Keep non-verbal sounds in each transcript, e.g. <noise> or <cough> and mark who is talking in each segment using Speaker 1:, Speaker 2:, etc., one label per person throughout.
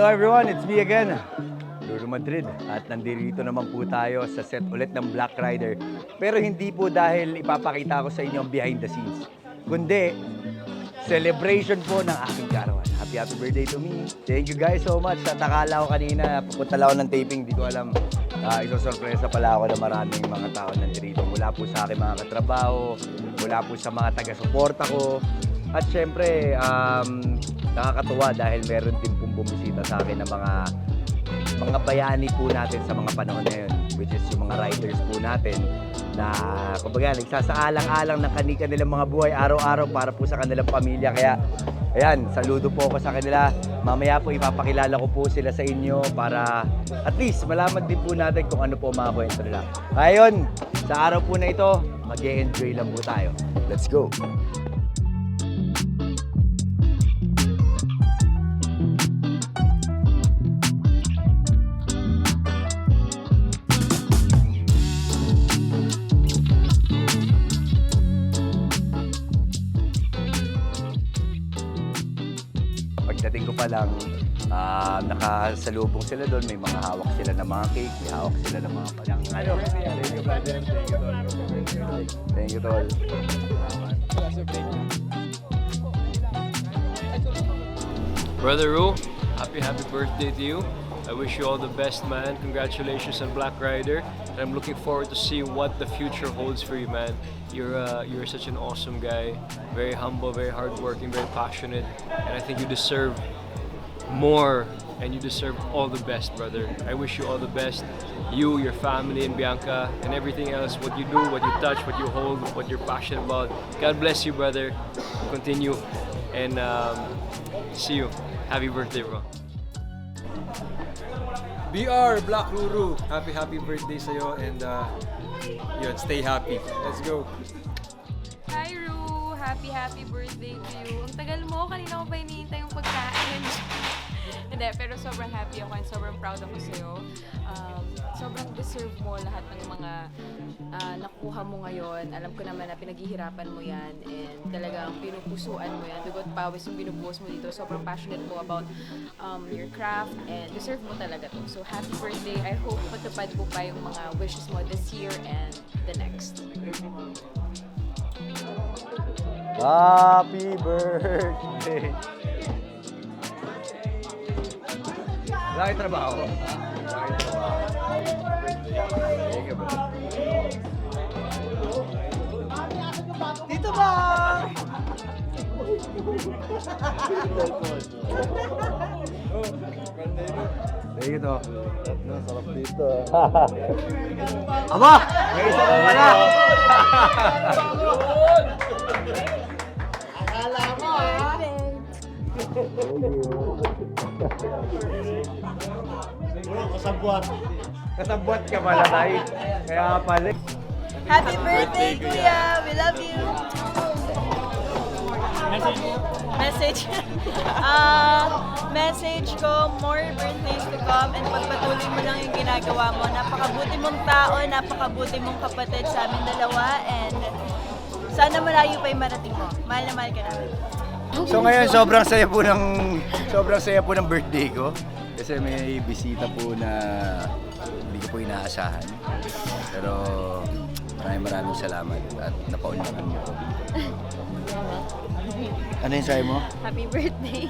Speaker 1: Hello everyone, it's me again, Luro Madrid. At nandito naman po tayo sa set ulit ng Black Rider. Pero hindi po dahil ipapakita ko sa inyo ang behind the scenes. Kundi, celebration po ng aking karawan. Happy happy birthday to me. Thank you guys so much. At akala ko kanina, pupunta lang ng taping, di ko alam. Uh, isosorpresa pala ako na maraming mga tao nandito. Mula po sa aking mga katrabaho, mula po sa mga taga-suporta ko. At syempre, um, nakakatuwa dahil meron din pong bumisita sa akin ng mga mga bayani po natin sa mga panahon na yun, which is yung mga riders po natin na kumbaga nagsasaalang-alang ng kanika nilang mga buhay araw-araw para po sa kanilang pamilya. Kaya ayan, saludo po ako sa kanila. Mamaya po ipapakilala ko po sila sa inyo para at least malaman din po natin kung ano po mga kwento nila. Ngayon, sa araw po na ito, mag enjoy lang po tayo. Let's go! Pagdating ko pa lang, ah, nakasalubong sila doon. May mga hawak sila ng mga cake, may hawak sila ng mga palang ano. Thank you, brother. Thank you, tol. Thank you, tol.
Speaker 2: Brother Ru, happy happy birthday to you. I wish you all the best, man. Congratulations on Black Rider. And I'm looking forward to see what the future holds for you, man. You're uh, you're such an awesome guy, very humble, very hardworking, very passionate, and I think you deserve more and you deserve all the best, brother. I wish you all the best. You, your family, and Bianca, and everything else. What you do, what you touch, what you hold, what you're passionate about. God bless you, brother. Continue, and um, see you. Happy birthday, bro.
Speaker 3: BR Black Ruru, happy happy birthday sa'yo and uh, yun, stay happy. Let's go.
Speaker 4: Hi, Ru! Happy, happy birthday to you. Ang tagal mo, kanina ko pa pagkain. Hindi, pero sobrang happy ako and sobrang proud ako sa'yo. Um, sobrang deserve mo lahat ng mga ah, nakuha mo ngayon. Alam ko naman na pinaghihirapan mo yan and talagang pinupusuan mo yan. Dugot pawis yung binubuhos mo dito. Sobrang passionate mo about um, your craft and deserve mo talaga to. So, happy birthday. I hope matupad mo pa yung mga wishes mo this year and the next.
Speaker 1: Happy birthday! Laki trabaho. Laki trabaho. You, bro. Dito ba? Thank you to. Sarap dito. Aba! May isa pa pala! Kasabwat ka pala tayo. Kaya pala.
Speaker 5: Happy birthday, Kuya! We love you! Message? Message? <laughs> Ah, message ko, more birthdays to come and pagpatuloy mo lang yung ginagawa mo. Napakabuti mong tao, napakabuti mong kapatid sa amin dalawa and sana malayo pa yung marating mo. Mahal na mahal ka namin.
Speaker 1: So ngayon sobrang saya po ng sobrang saya po ng birthday ko kasi may bisita po na hindi ko po inaasahan. Pero maraming maraming salamat at napaunlakan niyo po. Ano yung sayo mo?
Speaker 5: Happy birthday!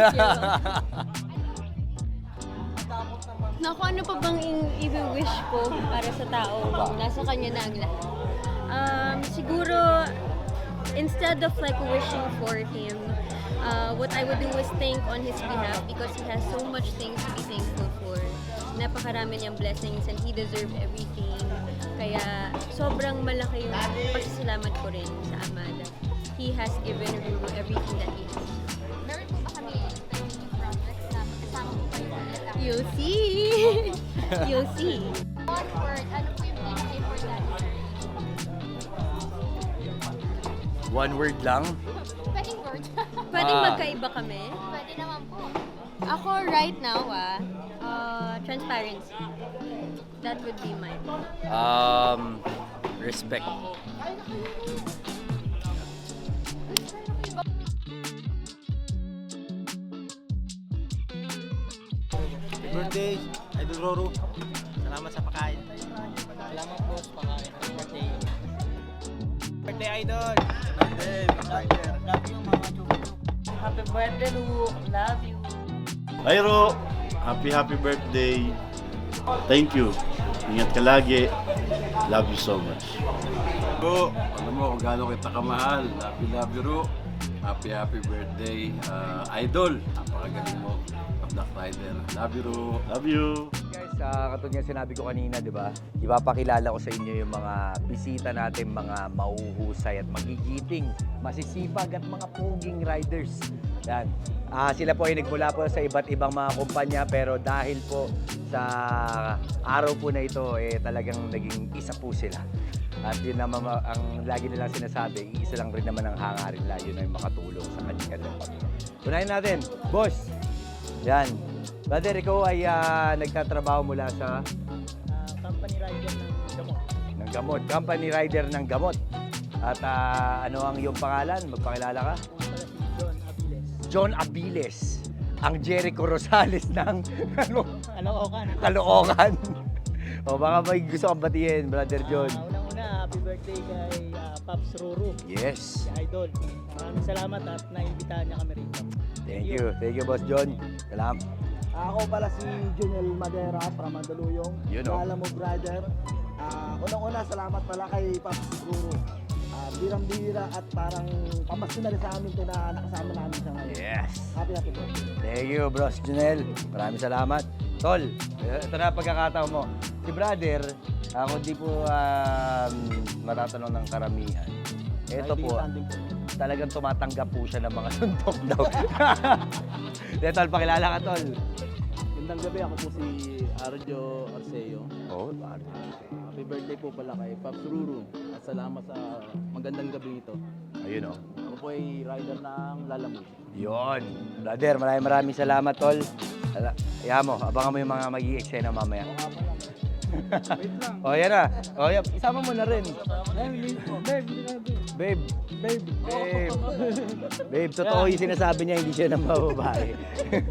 Speaker 5: <laughs>
Speaker 6: Naku, ano pa bang i-wish ko para sa tao? Nasa kanya na ang lahat. Um, siguro, instead of like wishing for him, uh, what I would do is think on his behalf because he has so much things to be thankful for. Napakarami niyang blessings and he deserves everything. Kaya sobrang malaki yung pasasalamat ko rin sa Ama that he has given Ruru everything that he has.
Speaker 7: Meron po ba kami new projects na po kayo
Speaker 6: You'll see! <laughs> You'll see!
Speaker 7: One word
Speaker 1: lang?
Speaker 7: Pwedeng word. <laughs>
Speaker 6: Pwedeng
Speaker 1: Ah.
Speaker 6: magkaiba kami.
Speaker 7: Pwede naman po.
Speaker 6: Ako right now, ah, uh, transparency. That would be mine.
Speaker 1: Um, respect.
Speaker 8: birthday, Idol Roro. Salamat sa pagkain.
Speaker 5: Salamat po sa pagkain. Happy birthday.
Speaker 8: Birthday, Idol!
Speaker 5: Birthday, Love you, Mama Chuchu. Happy birthday, Lu. Love you.
Speaker 9: Hi Ro! Happy happy birthday! Thank you. Ingat ka lagi. Love you so much.
Speaker 10: Ro, alam mo kung gaano kita kamahal. Happy love you, Ro. Happy, happy birthday, uh, idol. Napakagaling mo, Black Rider. Love you, Ro.
Speaker 9: Love you.
Speaker 1: Guys, uh, katulad nga sinabi ko kanina, di ba? Ipapakilala ko sa inyo yung mga bisita natin, mga mauhusay at magigiting, masisipag at mga poging riders. Yan. Ah, sila po ay nagmula po sa iba't ibang mga kumpanya pero dahil po sa araw po na ito, eh, talagang naging isa po sila. At yun naman ma- ang lagi nilang sinasabi, isa lang rin naman ang hangarin nila, yun ay makatulong sa kanilang pamilya. Unahin natin, boss! Yan. Brother, ikaw ay ah, nagtatrabaho mula sa
Speaker 5: Ah, company rider ng gamot.
Speaker 1: ng gamot, company rider ng gamot. At ah, ano ang iyong pangalan? Magpakilala ka?
Speaker 5: John Abiles.
Speaker 1: John Abiles, ang Jericho Rosales <laughs> ng ano,
Speaker 5: Ano ko ka?
Speaker 1: Caloocan. o baka may gusto kang batiin, Brother John.
Speaker 5: Unang-una, happy birthday kay ah, Paps Ruru,
Speaker 1: Yes.
Speaker 5: si Idol. Maraming salamat at naimbitahan niya kami rito.
Speaker 1: Thank you. Thank you, Boss John. Salamat.
Speaker 11: Ako pala si Junel Madera from Mandaluyong.
Speaker 1: Yun, oh.
Speaker 11: Alam mo, brother. Ah, unang-una, salamat pala kay Paps Guru. Ah, birang-bira at parang pamasko na rin sa amin ito na nakasama namin siya ngayon.
Speaker 1: Yes.
Speaker 11: Happy, happy birthday.
Speaker 1: Thank you, Bros Junel. Maraming salamat. Tol, eh, ito na pagkakataon mo. Si brother, ako di po um, matatanong ng karamihan. Ito po, talagang tumatanggap po siya ng mga <laughs> suntok daw. Hindi, Tol, pakilala ka, Tol.
Speaker 11: Gandang gabi, ako po si Arjo Arceo.
Speaker 1: Oh,
Speaker 11: Happy birthday po pala kay Paps Ruru. At salamat sa magandang gabi ito.
Speaker 1: ayun oh.
Speaker 11: Ako po ay rider ng Lalamove.
Speaker 1: Yun. Brother, maraming maraming salamat, Tol. Ala, Kaya mo, abangan mo yung mga magiging eksena mamaya. oh, yan na. Oh, yan. Isama mo na rin.
Speaker 11: Babe,
Speaker 1: Babe.
Speaker 11: Babe.
Speaker 1: Babe. Babe, totoo yung sinasabi niya, hindi siya ng babae.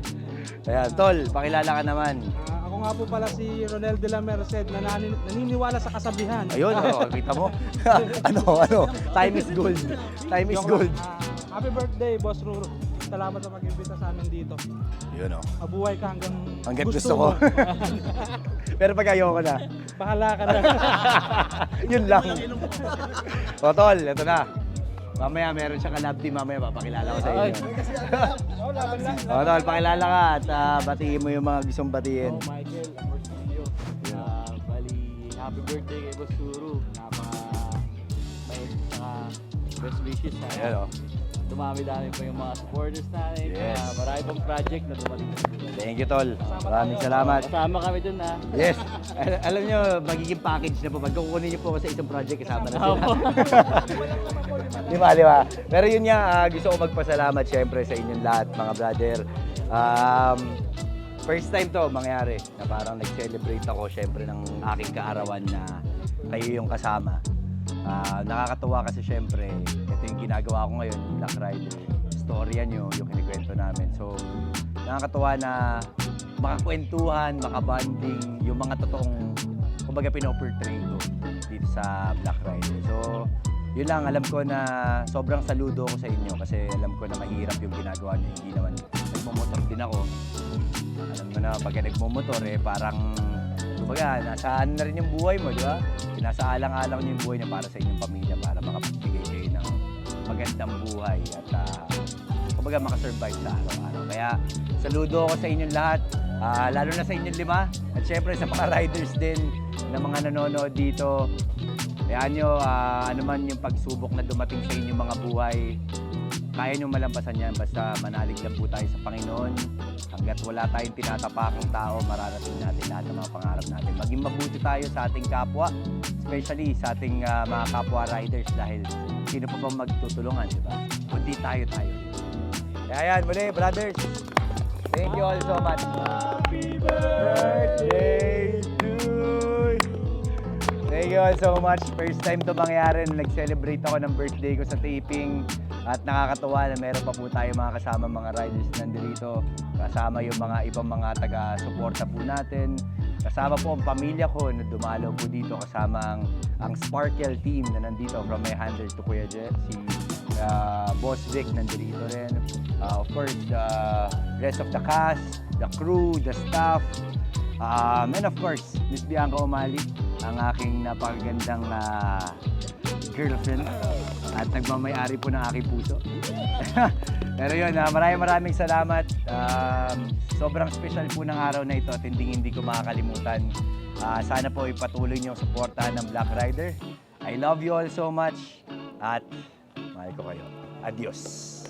Speaker 1: <laughs> Ayan, Tol, pakilala ka naman.
Speaker 11: Ah, ako nga po pala si Ronel de la Merced na nani- naniniwala sa kasabihan.
Speaker 1: Ayun, oh, <laughs> kita mo. <laughs> ano, ano, time is gold. Time is
Speaker 11: Joke
Speaker 1: gold.
Speaker 11: lang. Ah, happy birthday, Boss Ruru. Salamat sa pag-imbita sa amin dito.
Speaker 1: Yun, oh.
Speaker 11: Mabuhay ka hanggang,
Speaker 1: Hanggang gusto ko. <laughs> Pero pag ayoko na.
Speaker 11: Bahala ka na. <laughs>
Speaker 1: Yun lang. o, Tol, ito na. Mamaya meron siyang kalab team, mamaya papakilala ko sa inyo.
Speaker 11: oh, laban lang.
Speaker 1: o, Tol, pakilala ka at ah, batiin mo yung mga gustong batiin.
Speaker 11: Oh, Michael, ang Marsilio. Ah, bali, happy birthday kay Boss Ruru. Napaka bait saka best wishes. ha.
Speaker 1: Ayan, oh.
Speaker 11: Dumami-dami pa yung mga supporters natin.
Speaker 1: Yes.
Speaker 11: Ah, marami pang project na dumating.
Speaker 1: Thank you, Tol. Maraming salamat.
Speaker 11: Kasama kami dun ha.
Speaker 1: Yes. <laughs> Al- alam nyo, magiging package na po. Pag kukunin nyo po sa isang project, kasama na sila. <laughs> di ba, di ba? Pero yun nga, ah, gusto ko magpasalamat syempre sa inyong lahat, mga brother. Um, first time to mangyari na parang nag-celebrate ako syempre ng aking kaarawan na kayo yung kasama. Ah, nakakatuwa kasi syempre, yung ginagawa ko ngayon, Black Rider. Storya nyo, yung kinikwento namin. So, nakakatuwa na makakwentuhan, makabanding, yung mga totoong, kumbaga pinoportray ko dito sa Black Rider. So, yun lang, alam ko na sobrang saludo ko sa inyo kasi alam ko na mahirap yung ginagawa niyo. Hindi naman, nagmumotor din ako. Alam mo na, pagka nagmumotor eh, parang, kumbaga, nasa ano na rin yung buhay mo, di ba? Sinasaalang-alang yung buhay niya para sa inyong pamilya, para ng magandang buhay at ah, kumbaga makasurvive sa araw-araw. Kaya saludo ako sa inyong lahat, ah, lalo na sa inyong lima at syempre sa mga <laughs> riders din na mga nanonood dito. Kaya nyo, ah, ano man yung pagsubok na dumating sa inyong mga buhay, kaya nyo malampasan yan basta manalig lang po tayo sa Panginoon. Hanggat wala tayong tinatapakang tao, mararating natin lahat ng mga pangarap natin. Maging mabuti tayo sa ating kapwa, especially sa ating ah, mga kapwa riders dahil sino pa bang magtutulungan, di ba? Kundi tayo tayo. Kaya yan, muli, brothers. Thank you all so much. Happy birthday all so much. First time to mangyari na nag-celebrate ako ng birthday ko sa taping at nakakatuwa na meron pa po tayo mga kasama mga riders na nandito. kasama yung mga ibang mga taga-suporta po natin, kasama po ang pamilya ko na dumalaw po dito, kasama ang, ang Sparkle team na nandito from my handler to Kuya Jet, si uh, Boss Vic nandito rin. Uh, of course, the rest of the cast, the crew, the staff, um, and of course, Miss Bianca Umali, ang aking napakagandang uh, girlfriend at nagmamayari po ng aking puso. <laughs> Pero yun, ah, maraming maraming salamat. Um, sobrang special po ng araw na ito at hindi hindi ko makakalimutan. Ah, sana po ipatuloy niyo suportahan ng Black Rider. I love you all so much at mahal ko kayo. Adios.